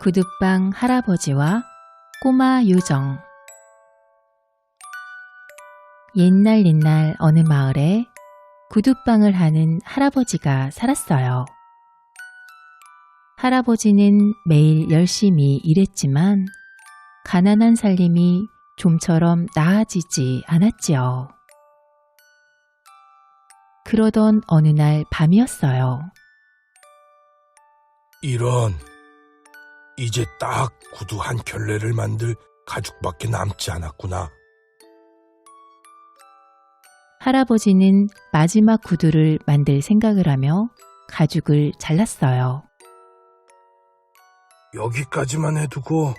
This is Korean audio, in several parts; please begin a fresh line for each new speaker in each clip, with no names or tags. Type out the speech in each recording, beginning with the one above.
구두방 할아버지와 꼬마 요정 옛날 옛날 어느 마을에 구두방을 하는 할아버지가 살았어요. 할아버지는 매일 열심히 일했지만 가난한 살림이 좀처럼 나아지지 않았지요. 그러던 어느 날 밤이었어요.
이런 이제 딱 구두 한 켤레를 만들 가죽밖에 남지 않았구나.
할아버지는 마지막 구두를 만들 생각을 하며 가죽을 잘랐어요.
여기까지만 해두고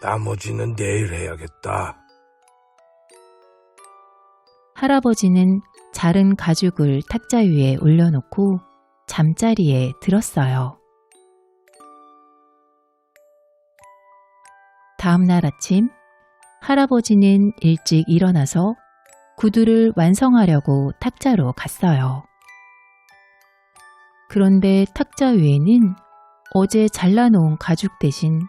나머지는 내일 해야겠다.
할아버지는 자른 가죽을 탁자 위에 올려놓고 잠자리에 들었어요. 다음 날 아침, 할아버지는 일찍 일어나서 구두를 완성하려고 탁자로 갔어요. 그런데 탁자 위에는 어제 잘라놓은 가죽 대신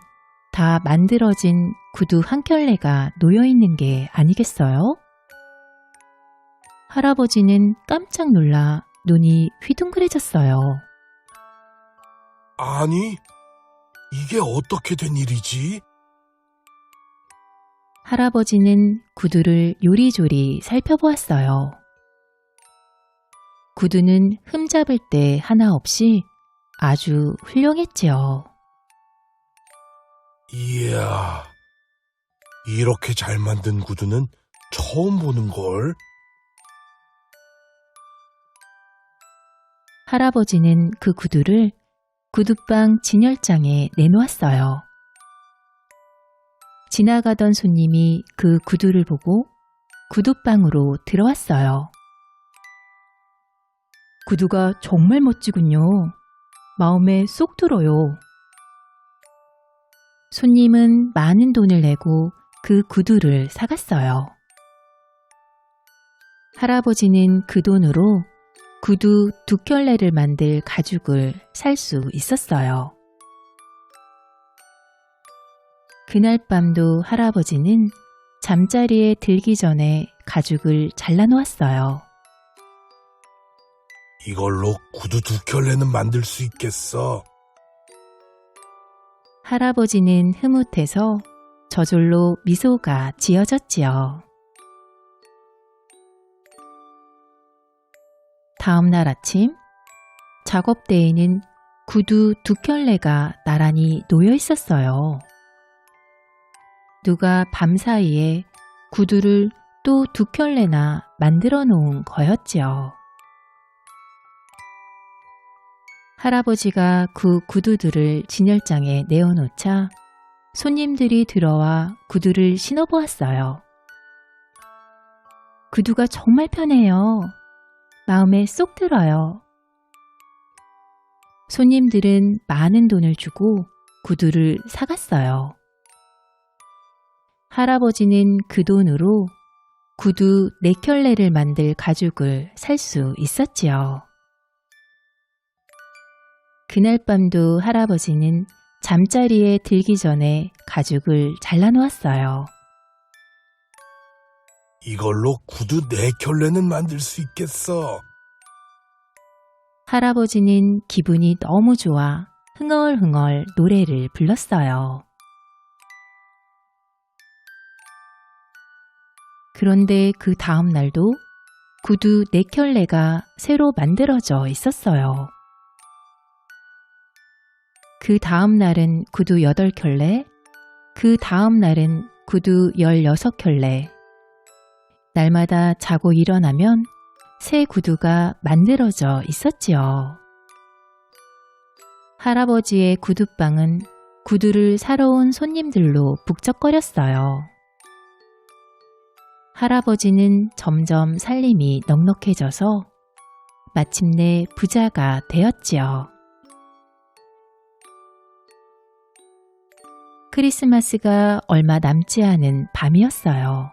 다 만들어진 구두 한 켤레가 놓여 있는 게 아니겠어요? 할아버지는 깜짝 놀라 눈이 휘둥그레졌어요.
아니, 이게 어떻게 된 일이지?
할아버지는 구두를 요리조리 살펴보았어요. 구두는 흠잡을 때 하나 없이 아주 훌륭했지요.
이야, 이렇게 잘 만든 구두는 처음 보는 걸.
할아버지는 그 구두를 구두방 진열장에 내놓았어요. 지나가던 손님이 그 구두를 보고 구두방으로 들어왔어요. 구두가 정말 멋지군요. 마음에 쏙 들어요. 손님은 많은 돈을 내고 그 구두를 사갔어요. 할아버지는 그 돈으로 구두 두 켤레를 만들 가죽을 살 수 있었어요. 그날 밤도 할아버지는 잠자리에 들기 전에 가죽을 잘라놓았어요.
이걸로 구두 두 켤레는 만들 수 있겠어.
할아버지는 흐뭇해서 저절로 미소가 지어졌지요. 다음 날 아침 작업대에는 구두 두 켤레가 나란히 놓여 있었어요. 누가 밤사이에 구두를 또 두 켤레나 만들어 놓은 거였지요. 할아버지가 그 구두들을 진열장에 내어놓자 손님들이 들어와 구두를 신어보았어요. 구두가 정말 편해요. 마음에 쏙 들어요. 손님들은 많은 돈을 주고 구두를 사갔어요. 할아버지는 그 돈으로 구두 네 켤레를 만들 가죽을 살 수 있었지요. 그날 밤도 할아버지는 잠자리에 들기 전에 가죽을 잘라놓았어요.
이걸로 구두 네 켤레는 만들 수 있겠어.
할아버지는 기분이 너무 좋아 흥얼흥얼 노래를 불렀어요. 그런데 그 다음 날도 구두 네 켤레가 새로 만들어져 있었어요. 그 다음 날은 구두 여덟 켤레, 그 다음 날은 구두 열여섯 켤레. 날마다 자고 일어나면 새 구두가 만들어져 있었지요. 할아버지의 구두방은 구두를 사러 온 손님들로 북적거렸어요. 할아버지는 점점 살림이 넉넉해져서 마침내 부자가 되었지요. 크리스마스가 얼마 남지 않은 밤이었어요.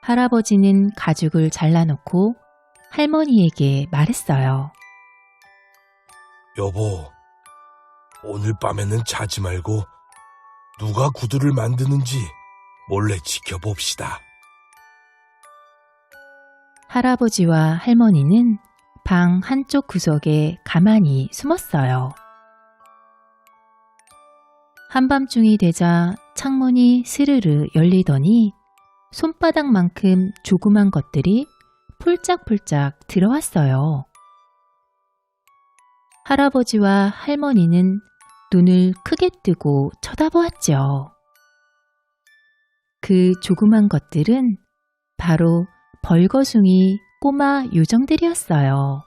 할아버지는 가죽을 잘라놓고 할머니에게 말했어요.
여보, 오늘 밤에는 자지 말고 누가 구두를 만드는지 몰래 지켜봅시다.
할아버지와 할머니는 방 한쪽 구석에 가만히 숨었어요. 한밤중이 되자 창문이 스르르 열리더니 손바닥만큼 조그만 것들이 폴짝폴짝 들어왔어요. 할아버지와 할머니는 눈을 크게 뜨고 쳐다보았죠. 그 조그만 것들은 바로 벌거숭이 꼬마 요정들이었어요.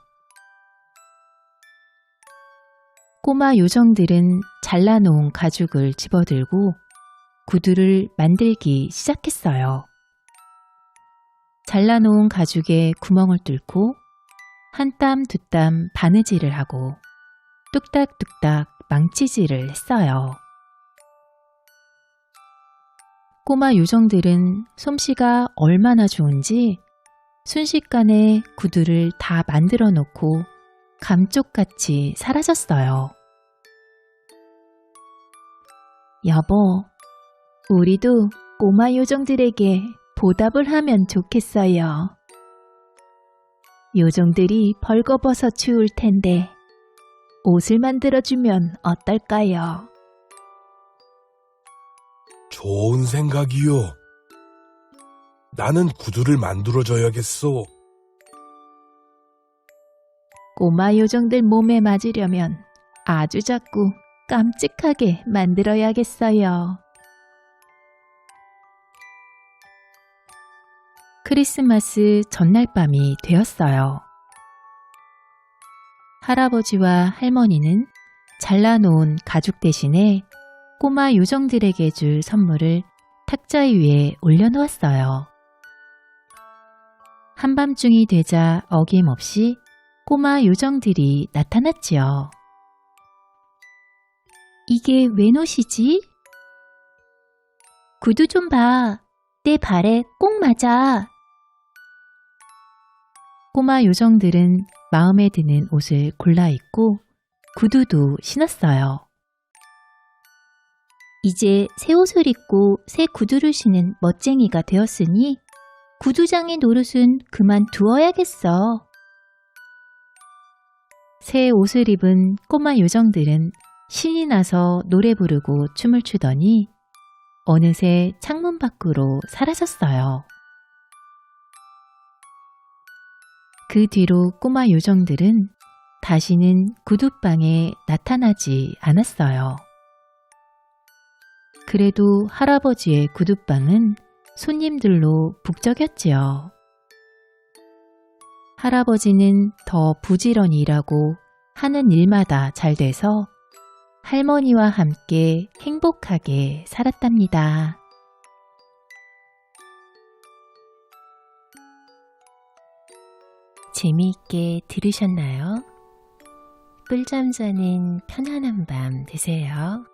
꼬마 요정들은 잘라놓은 가죽을 집어들고 구두를 만들기 시작했어요. 잘라놓은 가죽에 구멍을 뚫고 한 땀 두 땀 바느질을 하고 뚝딱뚝딱 망치질을 했어요. 꼬마 요정들은 솜씨가 얼마나 좋은지 순식간에 구두를 다 만들어 놓고 감쪽같이 사라졌어요. 여보, 우리도 꼬마 요정들에게 보답을 하면 좋겠어요. 요정들이 벌거벗어 추울 텐데 옷을 만들어주면 어떨까요?
좋은 생각이요. 나는 구두를 만들어줘야겠소.
꼬마 요정들 몸에 맞으려면 아주 작고 깜찍하게 만들어야겠어요. 크리스마스 전날 밤이 되었어요. 할아버지와 할머니는 잘라놓은 가죽 대신에 꼬마 요정들에게 줄 선물을 탁자 위에 올려놓았어요. 한밤중이 되자 어김없이 꼬마 요정들이 나타났지요. 이게 웬 옷이지? 구두 좀 봐. 내 발에 꼭 맞아. 꼬마 요정들은 마음에 드는 옷을 골라 입고 구두도 신었어요. 이제 새 옷을 입고 새 구두를 신은 멋쟁이가 되었으니 구두장의 노릇은 그만 두어야겠어. 새 옷을 입은 꼬마 요정들은 신이 나서 노래 부르고 춤을 추더니 어느새 창문 밖으로 사라졌어요. 그 뒤로 꼬마 요정들은 다시는 구두방에 나타나지 않았어요. 그래도 할아버지의 구두방은 손님들로 북적였지요. 할아버지는 더 부지런히 일하고 하는 일마다 잘 돼서 할머니와 함께 행복하게 살았답니다. 재미있게 들으셨나요? 꿀잠 자는 편안한 밤 되세요.